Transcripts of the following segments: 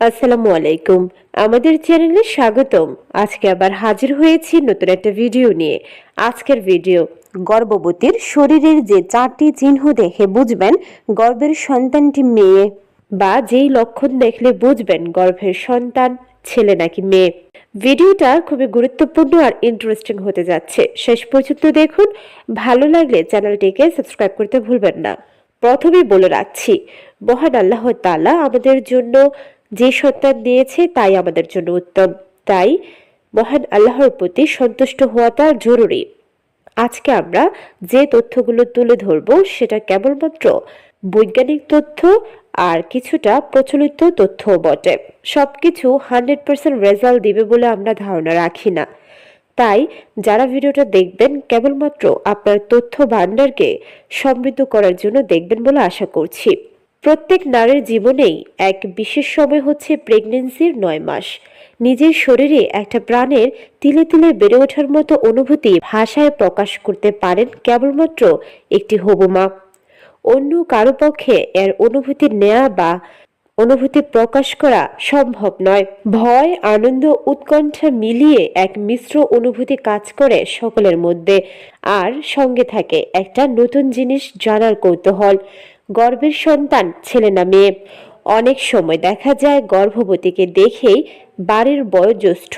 আসসালামু আলাইকুম। আমাদের চ্যানেলে স্বাগতম। আজকে আবার হাজির হয়েছি নতুন একটা ভিডিও নিয়ে। আজকের ভিডিও, গর্ভবতীর শরীরের যে চারটি চিহ্ন দেখে বুঝবেন গর্ভের সন্তানটি মেয়ে বা যেই লক্ষণ দেখলে বুঝবেন গর্ভের সন্তান ছেলে নাকি মেয়ে। ভিডিওটা খুবই গুরুত্বপূর্ণ আর ইন্টারেস্টিং হতে যাচ্ছে। শেষ পর্যন্ত দেখুন। ভালো লাগলে চ্যানেলটিকে সাবস্ক্রাইব করতে ভুলবেন না। প্রথমেই বলে রাখছি, মহান আল্লাহ তাআলা আমাদের জন্য যে সন্তান দিয়েছে তাই আমাদের জন্য উত্তম। তাই মহান আল্লাহর প্রতি সন্তুষ্ট হওয়াটা জরুরি। আজকে আমরা যে তথ্যগুলো তুলে ধরব সেটা কেবলমাত্র বৈজ্ঞানিক তথ্য আর কিছুটা প্রচলিত তথ্য বটে। সবকিছু হান্ড্রেড পার্সেন্ট রেজাল্ট দিবে বলে আমরা ধারণা রাখি না। তাই যারা ভিডিওটা দেখবেন কেবলমাত্র আপনার তথ্য ভাণ্ডারকে সমৃদ্ধ করার জন্য দেখবেন বলে আশা করছি। প্রত্যেক নারীর জীবনেই এক বিশেষ সময় হচ্ছে প্রেগনেন্সির নয় মাস। নিজের শরীরে একটা প্রাণের তিলে তিলে বেড়ে ওঠার মতো অনুভূতি ভাষায় প্রকাশ করতে পারেন কেবলমাত্র একটি হবু মা। অন্য কারও পক্ষে এর অনুভূতি নেওয়া বা অনুভূতি প্রকাশ করা সম্ভব নয়। ভয়, আনন্দ, উৎকণ্ঠা মিলিয়ে এক মিশ্র অনুভূতি কাজ করে সকলের মধ্যে। আর সঙ্গে থাকে একটা নতুন জিনিস জানার কৌতূহল। গর্ভের সন্তান, ছেলে না মেয়ে। অনেক সময় দেখা যায় গর্ভবতীকে দেখেই বাড়ির বয়োজ্যেষ্ঠ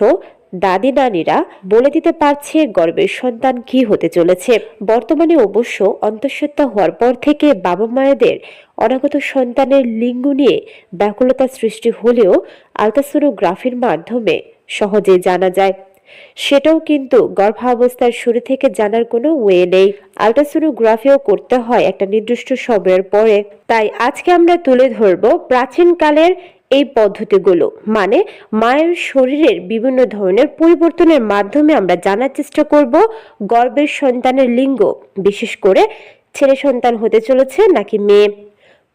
দাদি নানিরা বলে দিতে পারছে গর্ভের সন্তান কি হতে চলেছে। বর্তমানে অবশ্য অন্তঃসত্ত্বা হওয়ার পর থেকে বাবা মায়েদের অনাগত সন্তানের লিঙ্গ নিয়ে ব্যাকুলতা সৃষ্টি হলেও আলট্রাসোনোগ্রাফির মাধ্যমে সহজে জানা যায়। সেটাও কিন্তু গর্ভাবস্থার শুরু থেকে জানার কোনো ওয়ে নেই। আলট্রাসোনোগ্রাফিও করতে হয় একটা নির্দিষ্ট সময়ের পরে। তাই আজকে আমরা তুলে ধরব প্রাচীনকালের এই পদ্ধতিগুলো। মানে মায়ের শরীরের বিভিন্ন ধরনের পরিবর্তনের মাধ্যমে আমরা জানার চেষ্টা করব গর্ভের সন্তানের লিঙ্গ। বিশেষ করে ছেলে সন্তান হতে চলেছে নাকি মেয়ে?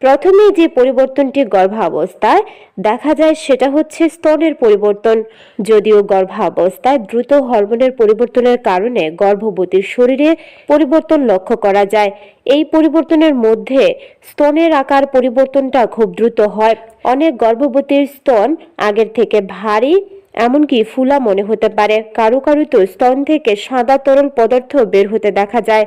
প্রথমে যে পরিবর্তনটি গর্ভাবস্থায় দেখা যায় সেটা হচ্ছে স্তনের পরিবর্তন। যদিও গর্ভাবস্থায় দ্রুত হরমোনের পরিবর্তনের কারণে গর্ভবতীর শরীরে পরিবর্তন লক্ষ্য করা যায়। এই পরিবর্তনের মধ্যে স্তনের আকার পরিবর্তনটা খুব দ্রুত হয়। অনেক গর্ভবতীর স্তন আগের থেকে ভারী, এমনকি ফুলা মনে হতে পারে। কারও কারও তো স্তন থেকে সাদা তরল পদার্থ বের হতে দেখা যায়।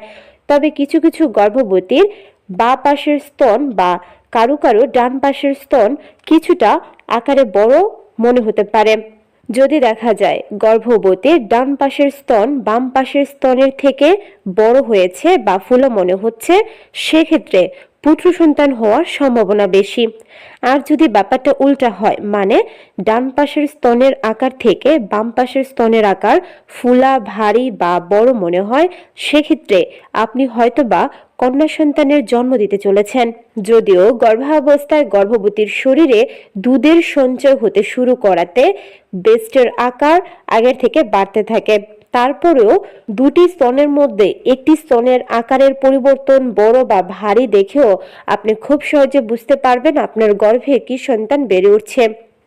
তবে কিছু কিছু গর্ভবতীর বা পাশের স্তন বা কারও কারও ডান পাশের স্তন কিছুটা আকারে বড় মনে হতে পারে। যদি দেখা যায় গর্ভবতীর ডান পাশের স্তন বাম পাশের স্তনের থেকে বড় হয়েছে বা ফুলো মনে হচ্ছে, সেক্ষেত্রে পুত্র সন্তান হওয়ার সম্ভাবনা বেশি। আর যদি ব্যাপারটা উল্টা হয় মানে ডান পাশের স্তনের আকার থেকে বাম পাশের স্তনের আকার ফুলা, ভারী বা বড় মনে হয়, সেক্ষেত্রে আপনি হয়তোবা কন্যা সন্তানের জন্ম দিতে চলেছেন। যদিও গর্ভাবস্থায় গর্ভবতীর শরীরে দুধের সঞ্চয় হতে শুরু করাতে বেস্টের আকার আগের থেকে বাড়তে থাকে। তারপরেও দুটি স্তনের মধ্যে একটি স্তনের আকারের পরিবর্তন বড় বা ভারী দেখেও আপনি খুব সহজে বুঝতে পারবেন আপনার গর্ভে কি সন্তান বেড়ে উঠছে।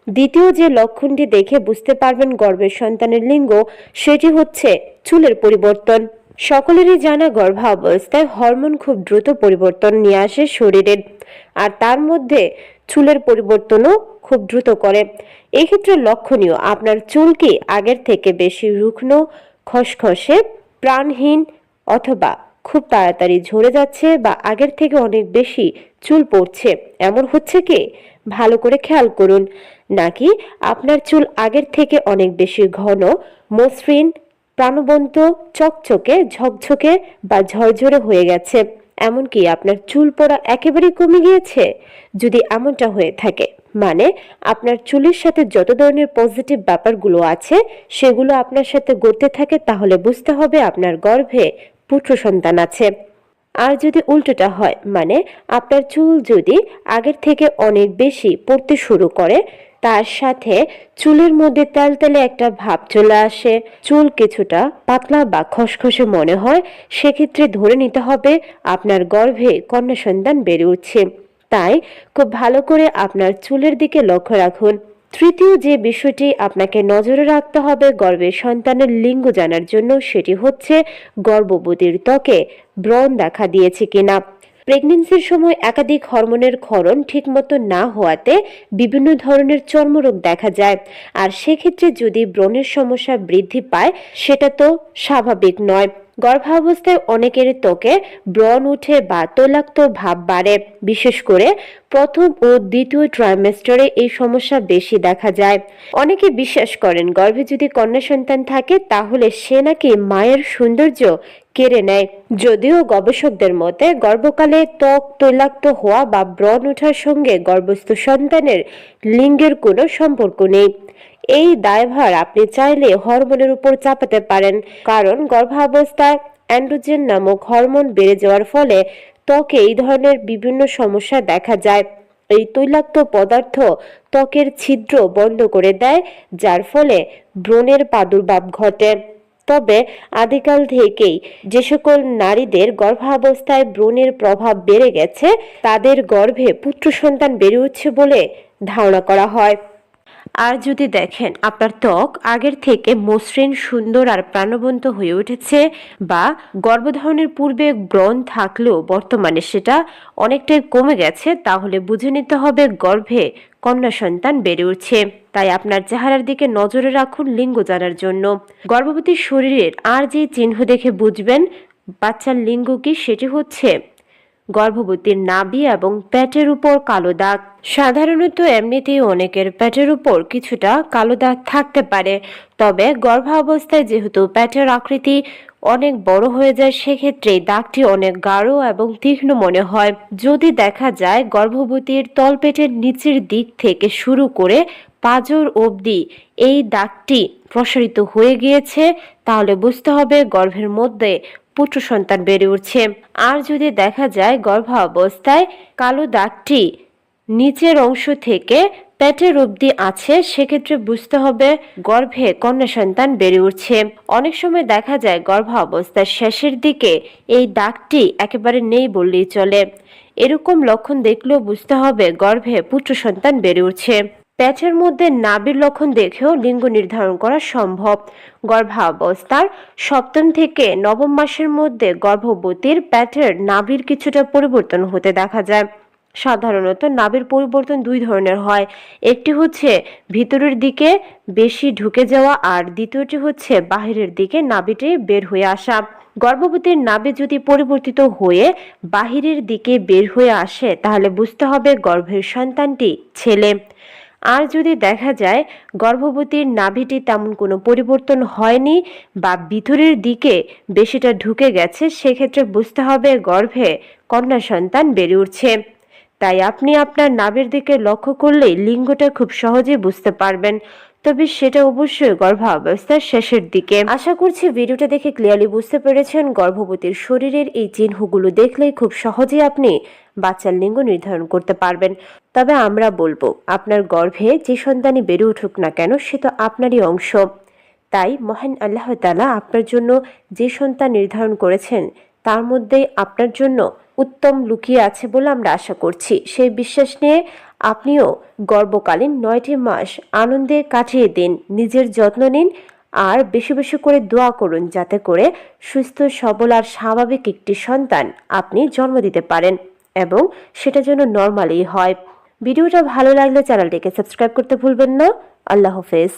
দ্বিতীয় যে লক্ষণটি দেখে বুঝতে পারবেন গর্ভের সন্তানের লিঙ্গ, সেটি হচ্ছে চুলের পরিবর্তন। সকলেরই জানা গর্ভাবস্থায় হরমোন খুব দ্রুত পরিবর্তন নিয়ে আসে শরীরের আর তার মধ্যে চুলের পরিবর্তনও খুব দ্রুত করে। এক্ষেত্রে লক্ষণীয়, আপনার চুল কি আগের থেকে বেশি রুগ্ন খসখসে, প্রাণহীন অথবা খুব তাড়াতাড়ি ঝরে যাচ্ছে বা আগের থেকে অনেক বেশি চুল পড়ছে। এমন হচ্ছে কি? ভালো করে খেয়াল করুন। নাকি আপনার চুল আগের থেকে অনেক বেশি ঘন, মসৃণ, প্রাণবন্ত, চকচকে, ঝকঝকে বা ঝরঝরে হয়ে গেছে। এমনকি আপনার চুল পড়া একেবারেই কমে গিয়েছে। যদি এমনটা হয়ে থাকে মানে আপনার চুলের সাথে যত ধরনের পজিটিভ ব্যাপারগুলো আছে, সেগুলো আপনার সাথে গড়তে থাকে, তাহলে বুঝতে হবে আপনার গর্ভে পুত্র সন্তান আছে। আর যদি উল্টোটা হয় মানে আপনার চুল যদি আগের থেকে অনেক বেশি পড়তে শুরু করে তার সাথে চুলের মধ্যে তেলতেলে একটা ভাব চলে আসে। চুল কিছুটা পাতলা বা খসখসে মনে হয়, সেক্ষেত্রে ধরে নিতে হবে আপনার গর্ভে কন্যা সন্তান বেড়ে উঠছে। তাই খুব ভালো করে আপনার চুলের দিকে লক্ষ্য রাখুন। তৃতীয় যে বিষয়টি আপনাকে নজরে রাখতে হবে গর্ভের সন্তানের লিঙ্গ জানার জন্য, সেটি হচ্ছে গর্ভবতীর ত্বকে ব্রণ দেখা দিয়েছে কিনা। প্রেগনেন্সির সময় একাধিক হরমোনের ক্ষরণ ঠিকমতো না হওয়াতে বিভিন্ন ধরনের চর্মরোগ দেখা যায়। আর সেক্ষেত্রে যদি ব্রণের সমস্যা বৃদ্ধি পায়, সেটা তো স্বাভাবিক নয়। গর্ভাবস্থায় অনেকের ত্বকে ব্রণ উঠে বা তৈলাক্ত ভাব বাড়ে। বিশেষ করে প্রথম ও দ্বিতীয় ট্রাইমেস্টারে এই সমস্যা বেশি দেখা যায়। অনেকে বিশ্বাস করেন গর্ভে যদি কন্যা সন্তান থাকে, তাহলে সে নাকি মায়ের সৌন্দর্য কেড়ে নেয়। যদিও গবেষকদের মতে, গর্ভকালে ত্বক তৈলাক্ত হওয়া বা ব্রণ ওঠার সঙ্গে গর্ভস্থ সন্তানের লিঙ্গের কোনো সম্পর্ক নেই। এই দায়ভার আপনি চাইলে হরমোনের উপর চাপাতে পারেন। কারণ গর্ভাবস্থায় অ্যান্ড্রোজেন নামক হরমোন বেড়ে যাওয়ার ফলে ত্বকে এই ধরনের বিভিন্ন সমস্যা দেখা যায়। এই তৈলাক্ত পদার্থ ত্বকের ছিদ্র বন্ধ করে দেয়, যার ফলে ব্রণের প্রাদুর্ভাব ঘটে। তবে আদিকাল থেকেই যে সকল নারীদের গর্ভাবস্থায় ব্রণের প্রভাব বেড়ে গেছে, তাদের গর্ভে পুত্র সন্তান বেড়ে উঠছে বলে ধারণা করা হয়। আর যদি দেখেন আপনার ত্বক আগের থেকে মসৃণ, সুন্দর আর প্রাণবন্ত হয়ে উঠেছে বা গর্ভধারণের পূর্বে ব্রণ থাকলেও বর্তমানে সেটা অনেকটাই কমে গেছে, তাহলে বুঝে নিতে হবে গর্ভে কন্যা সন্তান বেড়ে উঠছে। তাই আপনার চেহারার দিকে নজরে রাখুন লিঙ্গ জানার জন্য। গর্ভবতী শরীরের আর যে চিহ্ন দেখে বুঝবেন, বাচ্চার লিঙ্গ কি সেটি হচ্ছে? গর্ভবতীর নাবি এবং পেটের উপর কালো দাগ। সাধারণত এমনিতেই অনেকের পেটের উপর কিছুটা কালো দাগ থাকতে পারে, তবে গর্ভাবস্থায় যেহেতু পেটের আকৃতি অনেক বড় হয়ে যায়, সেক্ষেত্রে দাগটি অনেক গাঢ় এবং তীক্ষ্ণ মনে হয়। যদি দেখা যায়, গর্ভবতীর তলপেটের নিচের দিক থেকে শুরু করে পাজর অবধি এই দাগটি প্রসারিত হয়ে গিয়েছে, তাহলে বুঝতে হবে গর্ভের মধ্যে পুত্র সন্তান বেড়ে উঠছে। আর যদি দেখা যায় গর্ভাবস্থায় কালো দাগটি নিচের অংশ থেকে পেটের অবধি আছে, সেক্ষেত্রে বুঝতে হবে গর্ভে কন্যা সন্তান বেড়ে উঠছে। অনেক সময় দেখা যায় গর্ভাবস্থার শেষের দিকে এই দাগটি একেবারে নেই বললেই চলে। এরকম লক্ষণ দেখলেও বুঝতে হবে গর্ভে পুত্র সন্তান বেড়ে উঠছে। প্যাচের মধ্যে নাবির লক্ষণ দেখেও লিঙ্গ নির্ধারণ করা সম্ভব। গর্ভাবস্থার সপ্তম থেকে নবম মাসের মধ্যে গর্ভবতীর প্যাটের নাভির কিছুটা পরিবর্তন হতে দেখা যায়। সাধারণত নাভির পরিবর্তন দুই ধরনের হয়। একটি হচ্ছে ভিতরের দিকে বেশি ঢুকে যাওয়া আর দ্বিতীয়টি হচ্ছে বাহিরের দিকে নাভিটি বের হয়ে আসা। গর্ভবতীর নাভি যদি পরিবর্তিত হয়ে বাহিরের দিকে বের হয়ে আসে, তাহলে বুঝতে হবে গর্ভের সন্তানটি ছেলে। আর যদি দেখা যায় গর্ভবতীর নাভিটি তেমন কোনো পরিবর্তন হয়নি বা ভিতরের দিকে বেশিটা ঢুকে গেছে, সেক্ষেত্রে বুঝতে হবে গর্ভে কন্যা সন্তান বেড়ে উঠছে। তাই আপনি আপনার নাভির দিকে লক্ষ্য করলেই লিঙ্গটা খুব সহজেই বুঝতে পারবেন। তবে সেটা অবশ্যই গর্ভাবস্থার শেষের দিকে। আশা করছি ভিডিওটা দেখে ক্লিয়ারলি বুঝতে পেরেছেন। গর্ভবতীর শরীরের এই চিহ্নগুলো দেখলেই খুব সহজেই আপনি বাচ্চার লিঙ্গ নির্ধারণ করতে পারবেন। তবে আমরা বলব, আপনার গর্ভে যে সন্তানই বেড়ে উঠুক না কেন, সে তো আপনারই অংশ। তাই মহান আল্লাহ তালা আপনার জন্য যে সন্তান নির্ধারণ করেছেন, তার মধ্যেই আপনার জন্য উত্তম লুকিয়ে আছে বলে আমরা আশা করছি। সেই বিশ্বাস নিয়ে আপনিও গর্বকালীন নয়টি মাস আনন্দে কাটিয়ে দিন, নিজের যত্ন নিন, আর বেশি বেশি করে দোয়া করুন যাতে করে সুস্থ, সবল আর স্বাভাবিক একটি সন্তান আপনি জন্ম দিতে পারেন এবং সেটা যেন নর্মালি হয়। ভিডিওটা ভালো লাগলে চ্যানেলটিকে সাবস্ক্রাইব করতে ভুলবেন না। আল্লাহ হাফেজ।